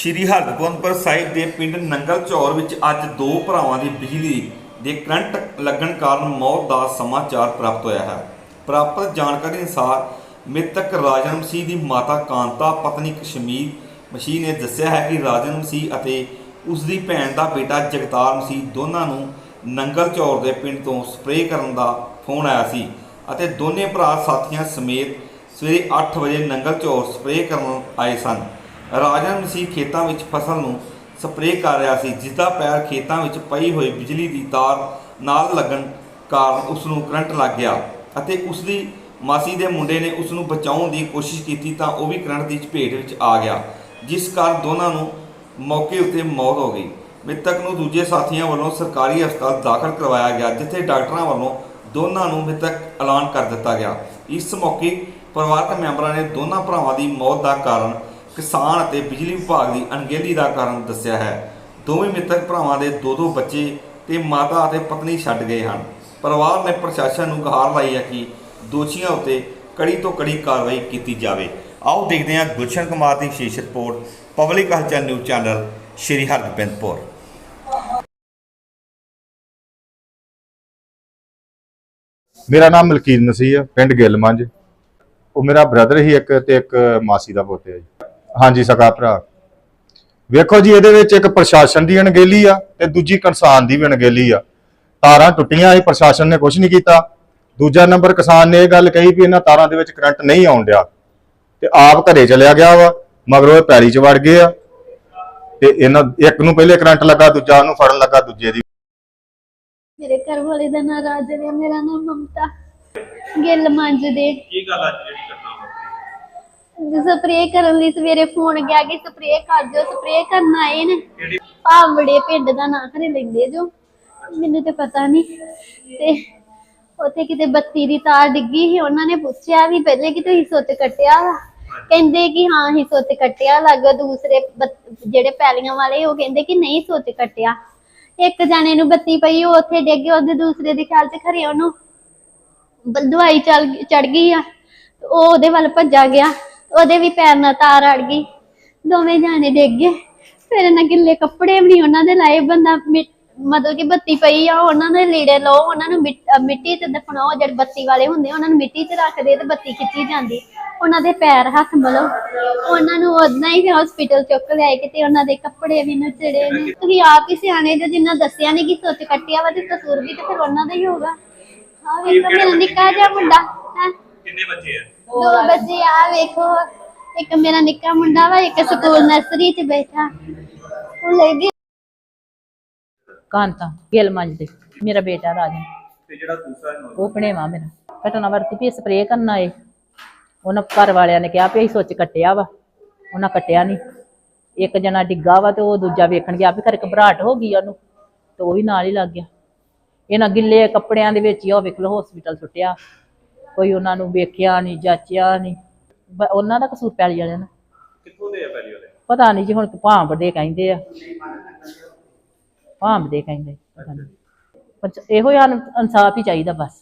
ਸ਼੍ਰੀ ਹਰਗੋਬਿੰਦਪੁਰ ਸਾਹਿਬ ਦੇ ਪਿੰਡ ਨੰਗਲ ਚੌਰ ਵਿੱਚ ਅੱਜ ਦੋ ਭਰਾਵਾਂ ਦੀ ਬਿਜਲੀ ਦੇ ਕਰੰਟ ਲੱਗਣ ਕਾਰਨ ਮੌਤ ਦਾ ਸਮਾਚਾਰ ਪ੍ਰਾਪਤ ਹੋਇਆ ਹੈ। ਪ੍ਰਾਪਤ ਜਾਣਕਾਰੀ ਅਨੁਸਾਰ ਮ੍ਰਿਤਕ ਰਾਜਨ ਮਸੀਹ ਦੀ ਮਾਤਾ ਕਾਂਤਾ, ਪਤਨੀ ਕਸ਼ਮੀਰ ਮਸੀਹ ਨੇ ਦੱਸਿਆ ਹੈ ਕਿ ਰਾਜਨ ਮਸੀਹ ਅਤੇ ਉਸ ਦੀ ਭੈਣ ਦਾ ਬੇਟਾ ਜਗਤਾਰ ਮਸੀਹ ਦੋਨਾਂ ਨੂੰ ਨੰਗਲ ਚੌਰ ਦੇ ਪਿੰਡ ਤੋਂ ਸਪਰੇਅ ਕਰਨ ਦਾ ਫੋਨ ਆਇਆ ਸੀ ਅਤੇ ਦੋਨੇ ਭਰਾ ਸਾਥੀਆਂ ਸਮੇਤ ਸਵੇਰੇ 8 ਵਜੇ ਨੰਗਲ ਚੌਰ ਸਪਰੇਅ ਕਰਨ ਆਏ ਸਨ। ਰਾਜਨ ਮਸੀਹ ਖੇਤਾਂ ਵਿੱਚ ਫਸਲ ਨੂੰ ਸਪਰੇਅ ਕਰ ਰਿਹਾ ਸੀ ਜਿਸ ਦਾ ਪੈਰ ਖੇਤਾਂ ਵਿੱਚ ਪਈ ਹੋਈ ਬਿਜਲੀ ਦੀ ਤਾਰ ਨਾਲ ਲੱਗਣ ਕਾਰਨ ਉਸ ਨੂੰ ਕਰੰਟ ਲੱਗ ਗਿਆ ਅਤੇ ਉਸ ਦੀ ਮਾਸੀ ਦੇ ਮੁੰਡੇ ਨੇ ਉਸ ਨੂੰ ਬਚਾਉਣ ਦੀ ਕੋਸ਼ਿਸ਼ ਕੀਤੀ ਤਾਂ ਉਹ ਵੀ ਕਰੰਟ ਦੀ ਚਪੇਟ ਵਿੱਚ ਆ ਗਿਆ, ਜਿਸ ਕਾਰਨ ਦੋਨਾਂ ਨੂੰ ਮੌਕੇ ਉੱਤੇ ਮੌਤ ਹੋ ਗਈ। ਮ੍ਰਿਤਕ ਨੂੰ ਦੂਜੇ ਸਾਥੀਆਂ ਵੱਲੋਂ ਸਰਕਾਰੀ ਹਸਪਤਾਲ ਦਾਖਲ ਕਰਵਾਇਆ ਗਿਆ, ਜਿੱਥੇ ਡਾਕਟਰਾਂ ਵੱਲੋਂ ਦੋਨਾਂ ਨੂੰ ਮ੍ਰਿਤਕ ਐਲਾਨ ਕਰ ਦਿੱਤਾ ਗਿਆ। ਇਸ ਮੌਕੇ ਪਰਿਵਾਰਕ ਮੈਂਬਰਾਂ ਨੇ ਦੋਨਾਂ ਭਰਾਵਾਂ ਦੀ ਮੌਤ ਦਾ ਕਾਰਨ ਕਿਸਾਨ ਅਤੇ ਬਿਜਲੀ ਵਿਭਾਗ ਦੀ ਅਣਗਹਿਲੀ ਦਾ ਕਾਰਨ ਦੱਸਿਆ ਹੈ। ਦੋਵੇਂ ਮ੍ਰਿਤਕ ਭਰਾਵਾਂ ਦੇ ਦੋ ਦੋ ਬੱਚੇ ਤੇ ਮਾਤਾ ਅਤੇ ਪਤਨੀ ਛੱਡ ਗਏ ਹਨ। ਪਰਿਵਾਰ ਨੇ ਪ੍ਰਸ਼ਾਸਨ ਨੂੰ ਗੁਹਾਰ ਲਾਈ ਹੈ ਕਿ ਦੋਸ਼ੀਆਂ ਉੱਤੇ ਕੜੀ ਤੋਂ ਕੜੀ ਕਾਰਵਾਈ ਕੀਤੀ ਜਾਵੇ। ਆਓ ਦੇਖਦੇ ਹਾਂ ਗੁਲਸ਼ਨ ਕੁਮਾਰ ਦੀ ਵਿਸ਼ੇਸ਼ report, public Halchal news channel, Sri Hargobindpur. ਮੇਰਾ ਨਾਮ ਮਲਕੀਤ ਨਸੀ ਹੈ, ਪਿੰਡ ਗਿੱਲਮੰਜ ਉਹ ਮੇਰਾ ਬ੍ਰਦਰ ਹੀ ਇੱਕ ਤੇ ਇੱਕ ਮਾਸੀ ਦਾ ਪੁੱਤ ਹੈ ਜੀ। ਹਾਂਜੀ ਸਕਾ ਭਰਾ। ਵੇਖੋ ਜੀ ਇਹਦੇ ਵਿੱਚ ਇੱਕ ਪ੍ਰਸ਼ਾਸਨ ਦੀ ਅਣਗਹਿਲੀ ਆ ਤੇ ਦੂਜੀ ਕਿਸਾਨ ਦੀ ਵੀ ਅਣਗਹਿਲੀ ਆ। ਤਾਰਾਂ ਟੁੱਟੀਆਂ ਇਹ ਪ੍ਰਸ਼ਾਸਨ ਨੇ ਕੁਝ ਨਹੀਂ ਕੀਤਾ। ਦੂਜਾ ਨੰਬਰ ਕਿਸਾਨ ਨੇ ਇਹ ਗੱਲ ਕਹੀ ਵੀ ਇਹਨਾਂ ਤਾਰਾਂ ਦੇ ਵਿੱਚ ਕਰੰਟ ਨਹੀਂ ਆਉਣ ਡਿਆ ਤੇ ਆਪ ਘਰੇ ਚਲਿਆ ਗਿਆ ਵਾ ਮਗਰੋਂ ਇਹ ਪੈਲੀ 'ਚ ਵੜ ਗਏ ਆ ਤੇ ਇਹਨਾਂ ਇੱਕ ਨੂੰ ਪਹਿਲੇ ਕਰੰਟ ਲੱਗਾ ਦੂਜਾ ਉਹਨੂੰ ਫੜਨ ਲੱਗਾ ਦੂਜੇ ਦੀ। ਮੇਰੇ ਘਰ ਵਾਲੇ ਦਾ ਨਾਂ ਰਾਜਨ ਹੈ ਮੇਰਾ ਨਾਮ ਮਮਤਾ। ਗਿੱਲ ਮੰਜ ਦੇ ਕੀ ਗੱਲ ਅੱਜ? ਸਪਰੇਅ ਕਰਨ ਲਈ ਸਵੇਰੇ ਫੋਨ ਗਿਆ ਕਿ ਸਪਰੇਅ ਕਰ ਦਿਓ ਸਪਰੇਅ ਕਰਨ ਆਏ ਨੇ। ਭਾਂਬੜੇ ਪਿੰਡ ਦਾ ਨਾਂ ਖਰੇ ਲੈਂਦੇ ਜੋ ਮੈਨੂੰ ਤੇ ਪਤਾ ਨਹੀਂ ਤੇ ਉੱਥੇ ਕਿਤੇ ਬੱਤੀ ਦੀ ਤਾਰ ਡਿੱਗੀ ਸੀ ਉਹਨਾਂ ਨੇ ਪੁੱਛਿਆ ਵੀ ਪਹਿਲੇ ਕਿ ਤੁਸੀਂ ਸੁੱਤ ਕੱਟਿਆ ਵਾ? ਕਹਿੰਦੇ ਕਿ ਹਾਂ ਹੀ ਸੁੱਤ ਕੱਟਿਆ ਲੱਗ ਦੂਸਰੇ ਜਿਹੜੇ ਪੈਲੀਆਂ ਵਾਲੇ ਉਹ ਕਹਿੰਦੇ ਕਿ ਨਹੀਂ ਸੁੱਤ ਕੱਟਿਆ। ਇੱਕ ਜਾਣੇ ਨੂੰ ਬੱਤੀ ਪਈ ਉਹ ਉੱਥੇ ਡਿੱਗ ਗਿਆ ਉਹਦੇ ਦੂਸਰੇ ਦੇ ਖਿਆਲ 'ਚ ਖਰੇ ਉਹਨੂੰ ਦਵਾਈ ਚੜ ਗਈ ਆ। ਉਹ ਉਹਦੇ ਵੱਲ ਭੱਜਾ ਗਿਆ। ਉਹਦੇ ਵੀ ਪੈਰ ਨਾਲ ਤਾਰ ਅੜ ਗਈ। ਦੋਵੇਂ ਜਾਣੇ ਡਿੱਗ ਗਏ। ਫਿਰ ਇਹਨਾਂ ਗਿੱਲੇ ਕੱਪੜੇ ਵੀ ਨਹੀਂ ਉਹਨਾਂ ਦੇ ਲਾਏ। ਬੰਦਾ ਮਿ- ਮਤਲਬ ਕਿ ਬੱਤੀ ਪਈ ਆ ਉਹਨਾਂ ਦੇ ਲੀੜੇ ਲਓ, ਉਹਨਾਂ ਨੂੰ ਮਿੱਟ- ਅਹ ਮਿੱਟੀ ਤੇ ਦਫਨਾਓ। ਜਿਹੜੇ ਬੱਤੀ ਵਾਲੇ ਹੁੰਦੇ ਉਹਨਾਂ ਨੂੰ ਮਿੱਟੀ ਤੇ ਰੱਖਦੇ ਤੇ ਬੱਤੀ ਖਿੱਚੀ ਜਾਂਦੀ। ਉਹਨਾਂ ਦੇ ਪੈਰ ਹੱਥ ਮਲੋ। ਉਹਨਾਂ ਨੂੰ ਉਦਾਂ ਹੀ ਹਸਪੀਟਲ ਚੁੱਕ ਲਿਆਏ ਕਿਤੇ। ਉਹਨਾਂ ਦੇ ਕੱਪੜੇ ਵੀ ਨਚੜੇ ਨੇ। ਤੁਸੀਂ ਆਪ ਹੀ ਸਿਆਣੇ ਜੋ, ਜਿੰਨਾ ਦੱਸਿਆ ਨਹੀਂ ਕਿ ਸੁੱਚ ਕੱਟਿਆ ਵਾ ਤੇ ਕਸੂਰ ਵੀ ਤੇ ਫਿਰ ਉਹਨਾਂ ਦਾ ਹੀ ਹੋਗਾ ਹਾਂ ਵੇਖੋ ਮੇਰਾ ਨਿੱਕਾ ਜਿਹਾ ਮੁੰਡਾ, ਹੈ। ਕਿੰਨੇ ਬੱਚੇ ਆ? ਦੋ ਬੱਚੇ ਆ ਵੇਖੋ। ਇੱਕ ਮੇਰਾ ਨਿੱਕਾ ਮੁੰਡਾ ਵਾ ਇੱਕ ਸਕੂਲ ਨਰਸਰੀ 'ਚ ਬੈਠਾ। ਉਹ ਲੈ ਗਈ। ਕਾਂਤਾ ਗਿੱਲ ਮੰਜ ਦੇ। ਮੇਰਾ ਬੇਟਾ ਰਾਜਨ ਤੇ ਜਿਹੜਾ ਦੂਸਰਾ ਨੌਜਵਾਨ। ਉਹ ਭਣੇਵਾ ਮੇਰਾ। ਘਟਨਾ ਵਰਤੀ ਵੀ ਸਪਰੇਅ ਕਰਨ ਆਏ ਉਹਨਾਂ ਘਰ ਵਾਲਿਆਂ ਨੇ ਕਿਹਾ ਵੀ ਅਸੀਂ ਸੁੱਚ ਕੱਟਿਆ ਵਾ। ਉਹਨਾਂ ਕੱਟਿਆ ਨਹੀਂ ਇੱਕ ਜਣਾ ਡਿੱਗਾ ਵਾ ਤੇ ਉਹ ਦੂਜਾ ਵੇਖਣ ਗਿਆ ਵੀ ਹੋ ਗਈ ਉਹਨੂੰ। ਤੇ ਉਹ ਵੀ ਨਾਲ ਹੀ ਲੱਗ ਗਿਆ। ਇਹਨਾਂ ਗਿੱਲੇ ਕੱਪੜਿਆਂ ਦੇ ਵਿੱਚ ਹੀ ਉਹ ਵੇਖ ਲਓ ਹਸਪੀਟਲ ਸੁੱਟਿਆ। ਕੋਈ ਉਹਨਾਂ ਨੂੰ ਵੇਖਿਆ ਨਹੀਂ ਜਾਚਿਆ ਨਹੀਂ। ਉਹਨਾਂ ਦਾ ਕਸੂਰ ਪੈਲੀ ਵਾਲਿਆਂ ਦਾ। ਕਿੱਥੋਂ ਦੇ ਆ ਪਹਿਲੀ ਵਾਲੇ? ਪਤਾ ਨਹੀਂ ਜੀ ਹੁਣ ਭਾਂਬ ਦੇ ਕਹਿੰਦੇ ਆ। ਭਾਂਬ ਦੇ ਕਹਿੰਦੇ ਪਤਾ ਨਹੀਂ। ਪਰ ਇਹੋ ਹੀ ਸਾਨੂੰ ਇਨਸਾਫ ਹੀ ਚਾਹੀਦਾ ਬਸ।